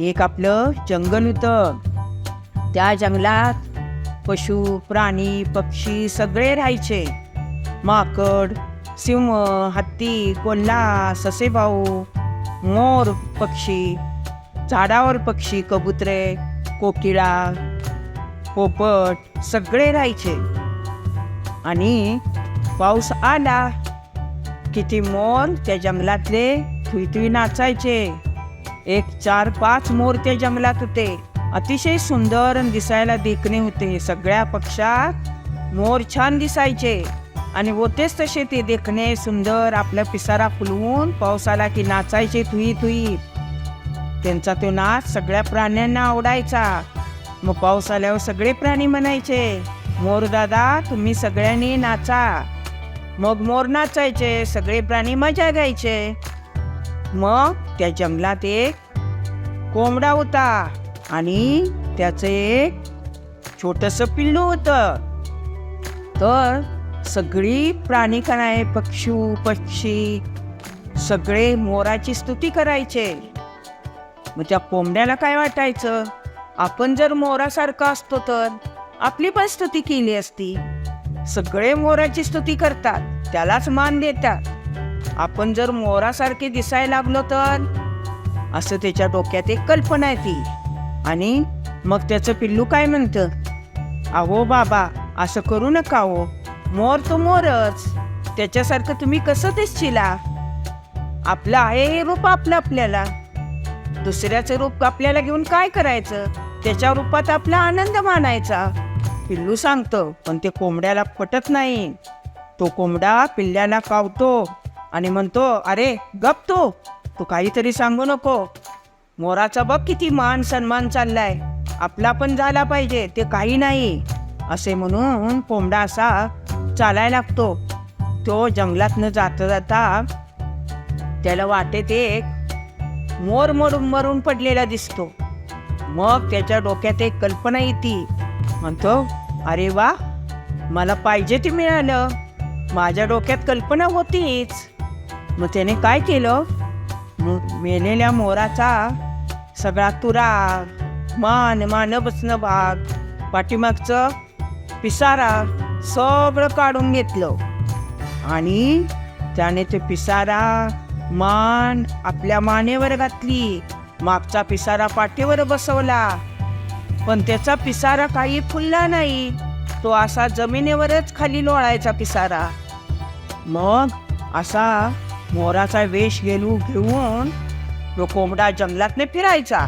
एक आपलं जंगल होतं. त्या जंगलात पशु प्राणी पक्षी सगळे राहायचे. माकड सिंह हत्ती कोल्हा ससेभाऊ मोर पक्षी झाडावर पक्षी कबुतरे कोकिळा पोपट सगळे राहायचे. आणि पाऊस आला किती मोर त्या जंगलातले थुईथुई नाचायचे. एक चार पाच मोर त्या जंगलात होते. अतिशय सुंदर आणि दिसायला देखणे होते. सगळ्या पक्षात मोर छान दिसायचे. आणि होतेच तसे ते देखणे सुंदर आपला पिसारा फुलवून पाऊस आला की नाचायचे थुई थुई. त्यांचा तो नाच सगळ्या प्राण्यांना आवडायचा. मग पाऊस आल्यावर सगळे प्राणी म्हणायचे मोर दादा तुम्ही सगळ्यांनी नाचा. मग मोर नाचायचे सगळे प्राणी मजा घ्यायचे मग त्या जंगलात एक कोंबडा होता आणि त्याचं एक छोटस पिल्लू होतं. तर सगळी प्राणी काय पक्षू पक्षी सगळे मोराची स्तुती करायचे. मग त्या कोंबड्याला काय वाटायचं? आपण जर मोरासारखा असतो तर आपली पण स्तुती केली असती. सगळे मोराची स्तुती करतात त्यालाच मान देतात. आपण जर मोरासारखे दिसायला लागलो तर? असं त्याच्या डोक्यात एक कल्पना आहे ती. आणि मग त्याचं पिल्लू काय म्हणतं? अहो बाबा असं करू नका हो. मोर तो मोरच. त्याच्यासारखं तुम्ही कसं दिसशिला? आपलं आहे हे रूप आपलं आपल्याला. दुसऱ्याचं रूप आपल्याला घेऊन काय करायचं? त्याच्या रूपात आपला आनंद मानायचा. पिल्लू सांगतं पण ते कोंबड्याला पटत नाही. तो कोंबडा पिल्ल्याला कावतो. आणि म्हणतो अरे गप तो. तू काहीतरी सांगू नको. मोराचा बघ किती मान सन्मान चाललाय. आपला पण झाला पाहिजे ते काही नाही. असे म्हणून कोंबडा असा चालायला लागतो. तो जंगलातनं जाता जाता त्याला वाटेत एक मोर मरून मरून पडलेला दिसतो. मग त्याच्या डोक्यात एक कल्पना येते. म्हणतो अरे वा मला पाहिजे ते मिळालं. माझ्या डोक्यात कल्पना होतीच. मग त्याने काय केलं? मग मेलेल्या मोराचा सगळा तुरा मान मान बसणं भाग पाठीमागचं पिसारा सगळं काढून घेतलं. आणि त्याने ते पिसारा मान आपल्या मानेवर घातली. मागचा पिसारा पाठीवर बसवला. पण त्याचा पिसारा काही फुलला नाही. तो असा जमिनीवरच खाली लोळायचा पिसारा. मग असा मोराचा वेश घेऊ घेऊन तो कोंबडा जंगलातने फिरायचा.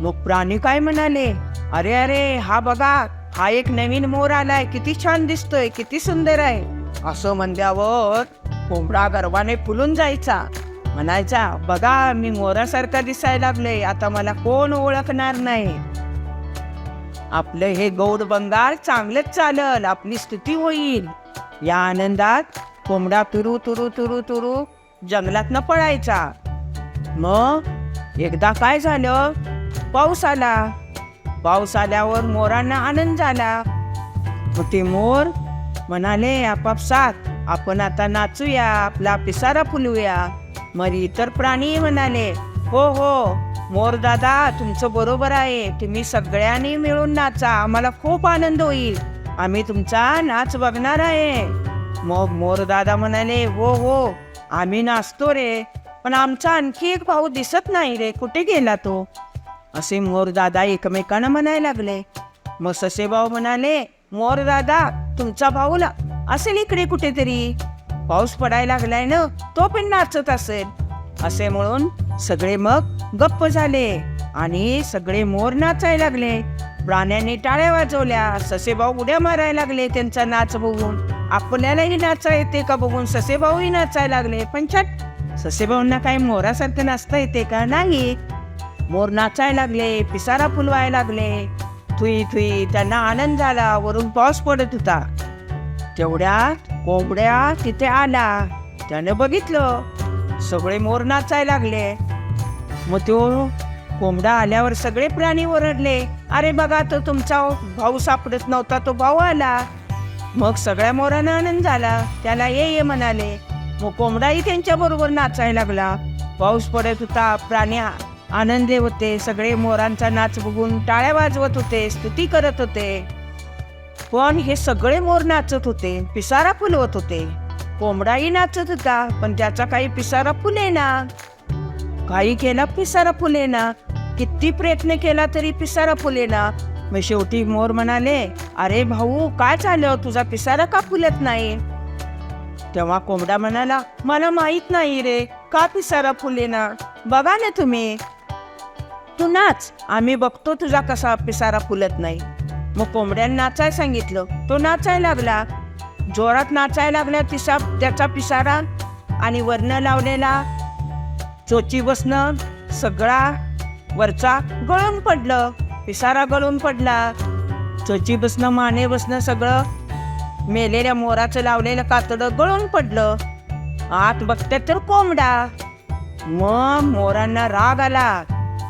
मग प्राणी काय म्हणाले? अरे अरे हा बघा हा एक नवीन मोर आलाय किती छान दिसतोय किती सुंदर आहे. असं म्हणल्यावर कोंबडा गर्वाने फुलून जायचा. म्हणायचा बघा मी मोरासारखा दिसायला लागले आता मला कोण ओळखणार नाही? आपलं हे गौड बंगाल चांगलंच चालल आपली स्तुती होईल. या आनंदात कोंबडा तुरू तुरू तुरू तुरू जंगलातनं पळायचा. मग एकदा काय झालं? पाऊस आला. पाऊस आल्यावर मोरांना आनंद झाला. मग ते मोर म्हणाले आपापसात आपण आता नाचूया आपला पिसारा फुलूया मग इतर प्राणी म्हणाले हो हो मोर दादा तुमचं बरोबर आहे. तुम्ही सगळ्यांनी मिळून नाचा. आम्हाला खूप आनंद होईल. आम्ही तुमचा नाच बघणार आहे. मग मोर दादा म्हणाले हो हो आम्ही नाचतो रे पण आमचा आणखी एक भाऊ दिसत नाही रे कुठे गेला तो? असे मोर दादा एकमेकांना म्हणायला लागले. मग ससे भाऊ म्हणाले मोर दादा तुमचा भाऊ असेल इकडे कुठेतरी? पाऊस पडायला लागलाय ना तो पण नाचत असेल. असे म्हणून सगळे मग गप्प झाले आणि सगळे मोर नाचायला लागले. प्राण्यांनी टाळ्या वाजवल्या ससे भाऊ उड्या मारायला लागले त्यांचा नाच बघून. आपल्यालाही नाचा येते का? बघून ससेभाऊही नाचायला लागले. पण छट ससेभाऊंना काही मोरासारखं नाचता येते का? नाही. मोर नाचायला लागले पिसारा फुलवायला लागले. थुई थुई त्यांना आनंद झाला वरून पाऊस पडत होता. तेवढ्यात कोंबड्या तिथे आला. त्याने बघितलं सगळे मोर नाचायला लागले. मग तो कोंबडा आल्यावर सगळे प्राणी ओरडले. अरे बघा तो तुमचा भाऊ सापडत नव्हता तो भाऊ आला. मग सगळ्या मोरांना आनंद झाला. त्याला ये ये म्हणाले मग कोंबडाही त्यांच्या बरोबर नाचायला लागला. पाऊस पडत होता प्राणी आनंदी होते. सगळे मोरांचा नाच बघून टाळ्या वाजवत होते स्तुती करत होते. पण हे सगळे मोर नाचत होते पिसारा फुलवत होते. कोंबडाही नाचत होता पण त्याचा काही पिसारा फुले ना. काही केला पिसारा फुले ना. किती प्रयत्न केला तरी पिसारा फुले ना. मग शेवटी मोर म्हणाले अरे भाऊ काय झालं? तुझा पिसारा का फुलत नाही? तेव्हा कोंबडा म्हणाला मला माहीत नाही रे का पिसारा फुलेना? बघा ना तुम्ही. तू नाच आम्ही बघतो तुझा कसा पिसारा फुलत नाही. मग कोंबड्यानं नाचायला सांगितलं तो नाचायला लागला. जोरात नाचायला लागला तिसा त्याचा पिसारा आणि वर्ण लावलेला चोची बसणं सगळा वरचा गळून पडलं. पिसारा गळून पडला. चची बसणं माने बसणं सगळं मेलेल्या मोराचं लावलेलं कातडं गळून पडलं. आत बघतात तर कोंबडा. मग मोरांना राग आला.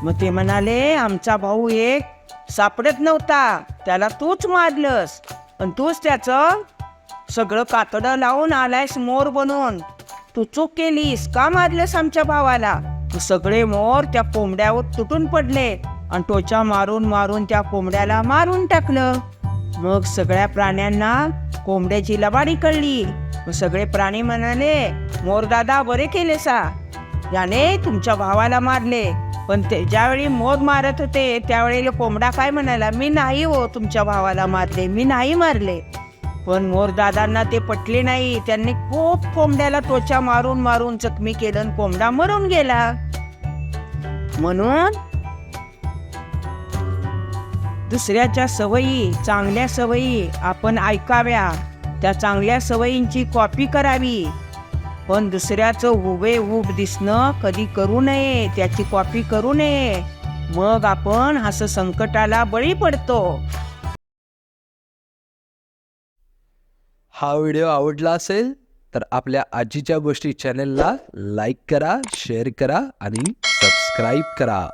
मग ते म्हणाले आमचा भाऊ एक सापडत नव्हता. त्याला तूच मारलंस. आणि तूच त्याचं सगळं कातडं लावून आलायस मोर बनून. तू चूक केलीस. का मारलंस आमच्या भावाला? सगळे मोर त्या कोंबड्यावर तुटून पडले. आणि टोचा मारून मारून त्या कोंबड्याला मारून टाकलं. मग सगळ्या प्राण्यांना कोंबड्याची लबाडी कळली. मग सगळे प्राणी म्हणाले मोरदादा बरे केले सा याने तुमच्या भावाला मारले. पण ते ज्यावेळी मोर मारत होते त्यावेळी कोंबडा काय म्हणाला मी नाही हो तुमच्या भावाला मारले मी नाही मारले. पण मोरदादांना ते पटले नाही. त्यांनी खूप कोंबड्याला त्वचा मारून मारून जखमी केलं कोंबडा मरून गेला. म्हणून दुसऱ्याच्या सवयी चांगल्या सवयी आपण ऐकाव्या. त्या चांगल्या सवयींची कॉपी करावी. पण दुसऱ्याचं उभे उब दिसणं कधी करू नये त्याची कॉपी करू नये. मग आपण असं संकटाला बळी पडतो. हा व्हिडिओ आवडला असेल तर आपल्या आजीच्या गोष्टी चॅनेलला लाईक करा शेअर करा आणि सबस्क्राईब करा.